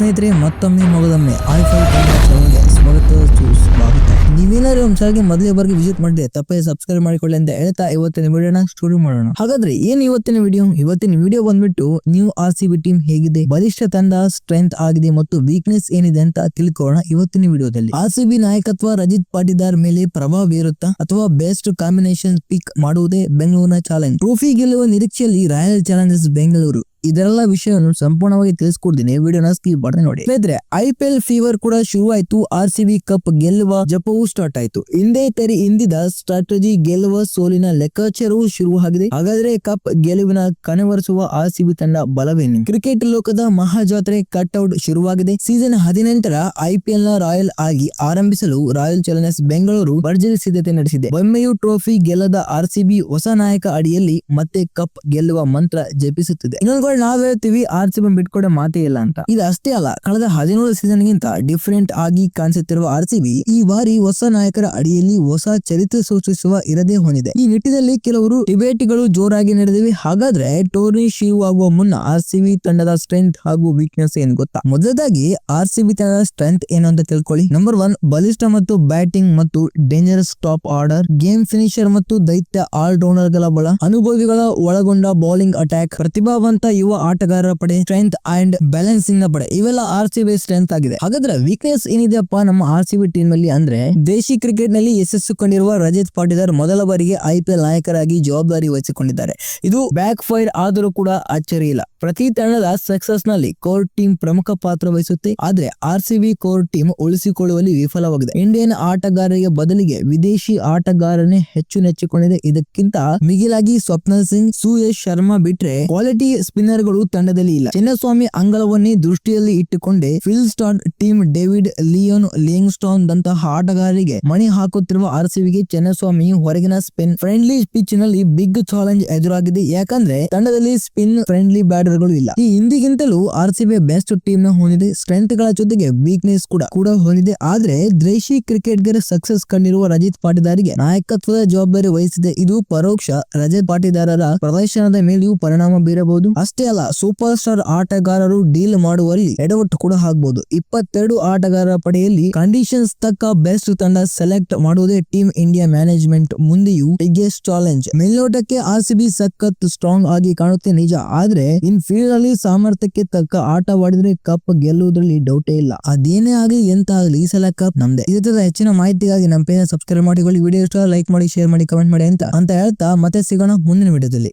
ಸ್ನೇಹಿತರೆ, ಮತ್ತೊಮ್ಮೆ ಮಗದೊಮ್ಮೆ ಐಫೈ ಚಾನಲ್ಗೆ ಸ್ವಾಗತ ಸುಸ್ವಾಗತ ನೀವೇನಾದ್ರೂ ಚಾನಲ್ಗೆ ಮೊದಲೇ ಬಾರಿಗೆ ವಿಸಿಟ್ ಮಾಡಿದೆ ತಪ್ಪೇ ಸಬ್ಸ್ಕ್ರೈಬ್ ಮಾಡಿಕೊಳ್ಳಿ ಅಂತ ಹೇಳ್ತಾ ಇವತ್ತಿನ ವಿಡಿಯೋನ ಶುರು ಮಾಡೋಣ. ಹಾಗಾದ್ರೆ ಏನ್ ಇವತ್ತಿನ ವಿಡಿಯೋ ಇವತ್ತಿನ ವಿಡಿಯೋ ಬಂದ್ಬಿಟ್ಟು new R C B team ಹೇಗಿದೆ, ಬಲಿಷ್ಠ ತಂಡ ಸ್ಟ್ರೆಂತ್ ಆಗಿದೆ ಮತ್ತು ವೀಕ್ನೆಸ್ ಏನಿದೆ ಅಂತ ತಿಳ್ಕೊಳ್ಳೋಣ ಇವತ್ತಿನ ವಿಡಿಯೋದಲ್ಲಿ ಆರ್ ಸಿ ಬಿ ನಾಯಕತ್ವ ರಜಿತ್ ಪಾಟಿದಾರ್ ಮೇಲೆ ಪ್ರಭಾವ ಬೀರುತ್ತಾ ಅಥವಾ ಬೆಸ್ಟ್ ಕಾಂಬಿನೇಷನ್ ಪಿಕ್ ಮಾಡುವುದೇ ಬೆಂಗಳೂರಿನ ಚಾಲೆಂಜ್ ಟ್ರೋಫಿ ಗೆಲ್ಲುವ ನಿರೀಕ್ಷೆಯಲ್ಲಿ ರಾಯಲ್ ಚಾಲೆಂಜರ್ಸ್ ಬೆಂಗಳೂರು ಇದೆಲ್ಲ ವಿಷಯವನ್ನು ಸಂಪೂರ್ಣವಾಗಿ ತಿಳಿಸ್ಕೊಡ್ತೀನಿ. ವಿಡಿಯೋನ ಸ್ಕಿಪ್ ಮಾಡಿ ನೋಡಿ. ಸ್ನೇಹಿತರೆ, ಐ ಪಿ ಎಲ್ ಫೀವರ್ ಕೂಡ ಶುರುವಾಯ್ತು. ಆರ್ ಸಿ ಬಿ ಕಪ್ ಗೆಲ್ಲುವ ಜಪವು ಸ್ಟಾರ್ಟ್ ಆಯ್ತು. ಹಿಂದೆ ತೆರೆ ಹಿಂದಿದ ಸ್ಟ್ರಾಟಜಿ ಗೆಲ್ಲುವ ಸೋಲಿನ ಲೆಕ್ಕಾಚಾರವು ಶುರುವಾಗಿದೆ. ಹಾಗಾದ್ರೆ ಕಪ್ ಗೆಲುವಿನ ಕನವರಿಸುವ ಆರ್ ಸಿ ಬಿ ತಂಡ ಬಲವೇನು? ಕ್ರಿಕೆಟ್ ಲೋಕದ ಮಹಾಜಾತ್ರೆ ಕಟ್ಔಟ್ ಶುರುವಾಗಿದೆ. ಸೀಸನ್ ಹದಿನೆಂಟರ ಐ ಪಿ ಎಲ್ನ ರಾಯಲ್ ಆಗಿ ಆರಂಭಿಸಲು ರಾಯಲ್ ಚಾಲೆಂಜರ್ಸ್ ಬೆಂಗಳೂರು ಭರ್ಜರಿ ಸಿದ್ಧತೆ ನಡೆಸಿದೆ. ಬೊಮ್ಮೆಯು ಟ್ರೋಫಿ ಗೆಲ್ಲದ ಆರ್ ಸಿ ಬಿ ಹೊಸ ನಾಯಕ ಅಡಿಯಲ್ಲಿ ಮತ್ತೆ ಕಪ್ ಗೆಲ್ಲುವ ಮಂತ್ರ ಜಪಿಸುತ್ತಿದೆ. ಇನ್ನೊಂದು ಕಡೆ ನಾವ್ ಹೇಳ್ತೀವಿ, ಆರ್ ಸಿ ಬಿ ಬಿಟ್ಕೊಡೋ ಮಾತೇ ಇಲ್ಲ ಅಂತ. ಇದು ಅಷ್ಟೇ ಅಲ್ಲ, ಕಳೆದ ಹದಿನೇಳು ಸೀಸನ್ ಗಿಂತ ಡಿಫರೆಂಟ್ ಆಗಿ ಕಾಣಿಸುತ್ತಿರುವ ಆರ್ ಸಿ ಬಿ ಈ ಬಾರಿ ಹೊಸ ನಾಯಕರ ಅಡಿಯಲ್ಲಿ ಹೊಸ ಚರಿತ್ರೆ ಸೂಚಿಸುವ ಇರದೇ ಹೊಂದಿದೆ. ಈ ನಿಟ್ಟಿನಲ್ಲಿ ಕೆಲವರು ಡಿಬೇಟ್ಗಳು ಜೋರಾಗಿ ನಡೆದಿವೆ. ಹಾಗಾದ್ರೆ ಟೋರ್ನಿ ಶುರುವಾಗುವ ಮುನ್ನ ಆರ್ ಸಿ ಬಿ ತಂಡದ ಸ್ಟ್ರೆಂತ್ ಹಾಗೂ ವೀಕ್ನೆಸ್ ಏನ್ ಗೊತ್ತಾ? ಮೊದಲದಾಗಿ ಆರ್ ಸಿ ಬಿ ತಂಡದ ಸ್ಟ್ರೆಂತ್ ಏನು ಅಂತ ತಿಳ್ಕೊಳ್ಳಿ. ನಂಬರ್ ಒನ್ ಬಲಿಷ್ಠ ಮತ್ತು ಬ್ಯಾಟಿಂಗ್ ಮತ್ತು dangerous top order game finisher ಮತ್ತು ದೈತ್ಯ ಆಲ್ ರೌಂಡರ್ಗಳ ಬಲ, ಅನುಭವಿಗಳ ಒಳಗೊಂಡ ಬೌಲಿಂಗ್ ಅಟ್ಯಾಕ್ ಪ್ರತಿಭಾವಂತ ಯುವ ಆಟಗಾರರ ಪಡೆ ಸ್ಟ್ರೆಂತ್ ಅಂಡ್ ಬ್ಯಾಲೆನ್ಸಿಂಗ್ನ ಪಡೆ. ಇವೆಲ್ಲ ಆರ್ ಸಿ ಬಿ ಸ್ಟ್ರೆಂತ್ ಆಗಿದೆ. ಹಾಗಾದ್ರೆ ವೀಕ್ನೆಸ್ ಏನಿದೆಯಪ್ಪ ನಮ್ಮ ಆರ್ ಸಿ ಬಿ ಟೀಮ್ ಅಲ್ಲಿ ಅಂದ್ರೆ ದೇಶಿ ಕ್ರಿಕೆಟ್ನಲ್ಲಿ ಯಶಸ್ಸು ಕಂಡಿರುವ ರಜತ್ ಪಾಟಿದಾರ್ ಮೊದಲ ಬಾರಿಗೆ ಐಪಿಎಲ್ ನಾಯಕರಾಗಿ ಜವಾಬ್ದಾರಿ ವಹಿಸಿಕೊಂಡಿದ್ದಾರೆ. ಇದು ಬ್ಯಾಕ್ ಫೈರ್ ಆದರೂ ಕೂಡ ಅಚ್ಚರಿ ಇಲ್ಲ. ಪ್ರತಿ ತಂಡದ ಸಕ್ಸಸ್ನಲ್ಲಿ ಕೋರ್ ಟೀಮ್ ಪ್ರಮುಖ ಪಾತ್ರ ವಹಿಸುತ್ತೆ. ಆದ್ರೆ R C B core team ಉಳಿಸಿಕೊಳ್ಳುವಲ್ಲಿ ವಿಫಲವಾಗಿದೆ. ಇಂಡಿಯನ್ ಆಟಗಾರರಿಗೆ ಬದಲಿಗೆ ವಿದೇಶಿ ಆಟಗಾರನೇ ಹೆಚ್ಚು ನೆಚ್ಚಿಕೊಂಡಿದೆ. ಇದಕ್ಕಿಂತ ಮಿಗಿಲಾಗಿ ಸ್ವಪ್ನ ಸಿಂಗ್, ಸುಯಶ್ ಶರ್ಮಾ ಬಿಟ್ರೆ ಕ್ವಾಲಿಟಿ ಸ್ಪಿನ್ನರ್ಗಳು ತಂಡದಲ್ಲಿ ಇಲ್ಲ. ಚಿನ್ನಸ್ವಾಮಿ ಅಂಗಳವನ್ನೇ ದೃಷ್ಟಿಯಲ್ಲಿ ಇಟ್ಟುಕೊಂಡೇ Phil star Tim David Livingstone ದಂತಹ ಆಟಗಾರರಿಗೆ ಮಣಿ ಹಾಕುತ್ತಿರುವ ಆರ್ಸಿಬಿಗೆ ಚಿನ್ನಸ್ವಾಮಿ ಹೊರಗಿನ ಸ್ಪಿನ್ ಫ್ರೆಂಡ್ಲಿ ಪಿಚ್ನಲ್ಲಿ ಬಿಗ್ ಚಾಲೆಂಜ್ ಎದುರಾಗಿದೆ. ಯಾಕಂದ್ರೆ ತಂಡದಲ್ಲಿ ಸ್ಪಿನ್ ಫ್ರೆಂಡ್ಲಿ ಬ್ಯಾಟರ್ಗಳು ಇಲ್ಲ. ಈ ಹಿಂದಿಗಿಂತಲೂ ಆರ್ಸಿಬಿ ಬೆಸ್ಟ್ ಟೀಮ್ನ ಹೊಂದಿದೆ. ಸ್ಟ್ರೆಂತ್ಗಳ ಜೊತೆಗೆ ವೀಕ್ನೆಸ್ ಕೂಡ ಕೂಡ ಹೊಂದಿದೆ. ಆದ್ರೆ ದೇಶಿ ಕ್ರಿಕೆಟ್ಗರ ಸಕ್ಸಸ್ ಕಂಡಿರುವ ರಜಿತ್ ಪಾಟೀದಾರಿಗೆ ನಾಯಕತ್ವದ ಜವಾಬ್ದಾರಿ ವಹಿಸಿದೆ. ಇದು ಪರೋಕ್ಷ ರಜತ್ ಪಾಟೀದಾರರ ಪ್ರದರ್ಶನದ ಮೇಲೆಯೂ ಪರಿಣಾಮ ಬೀರಬಹುದು. ಅಷ್ಟೇ ಅಲ್ಲ ಸೂಪರ್ ಸ್ಟಾರ್ ಆಟಗಾರರು ಡೀಲ್ ಮಾಡುವಲ್ಲಿ ಎಡವಟ್ಟು ಕೂಡ ಆಗಬಹುದು ಇಪ್ಪತ್ತೆರಡು ಆಟಗಾರರ ಪಡೆಯಲ್ಲಿ ಕಂಡೀಷನ್ಸ್ ತಕ್ಕ ಬೆಸ್ಟ್ ತಂಡ ಸೆಲೆಕ್ಟ್ ಮಾಡುವುದೇ ಟೀಮ್ ಇಂಡಿಯಾ ಮ್ಯಾನೇಜ್ಮೆಂಟ್ ಮುಂದೆಯೂ ಬಿಗ್ಗೆಸ್ಟ್ ಚಾಲೆಂಜ್ ಮೇಲ್ನೋಟಕ್ಕೆ ಆರ್ ಸಿ ಬಿ ಸಖತ್ ಸ್ಟ್ರಾಂಗ್ ಆಗಿ ಕಾಣುತ್ತೆ ನಿಜ, ಆದ್ರೆ ಇನ್ ಫೀಲ್ಡ್ ಅಲ್ಲಿ ಸಾಮರ್ಥ್ಯಕ್ಕೆ ತಕ್ಕ ಆಟವಾಡಿದ್ರೆ ಕಪ್ ಗೆಲ್ಲುವುದರಲ್ಲಿ ಡೌಟೇ ಇಲ್ಲ. ಅದೇನೇ ಆಗಲಿ ಎಂತ ಆಗಲಿ ಈ ಸಲ ಕಪ್ ನಮ್ದೆ. ಇದರ ಹೆಚ್ಚಿನ ಮಾಹಿತಿಗಾಗಿ ನಮ್ಮ ಪೇಜ್ ಸಬ್ಸ್ಕ್ರೈಬ್ ಮಾಡಿಕೊಳ್ಳಿ. ವಿಡಿಯೋ ಇಷ್ಟ ಲೈಕ್ ಮಾಡಿ ಶೇರ್ ಮಾಡಿ ಕಮೆಂಟ್ ಮಾಡಿ ಅಂತ ಅಂತ ಹೇಳ್ತಾ ಮತ್ತೆ ಸಿಗೋಣ ಮುಂದಿನ ವಿಡಿಯೋದಲ್ಲಿ.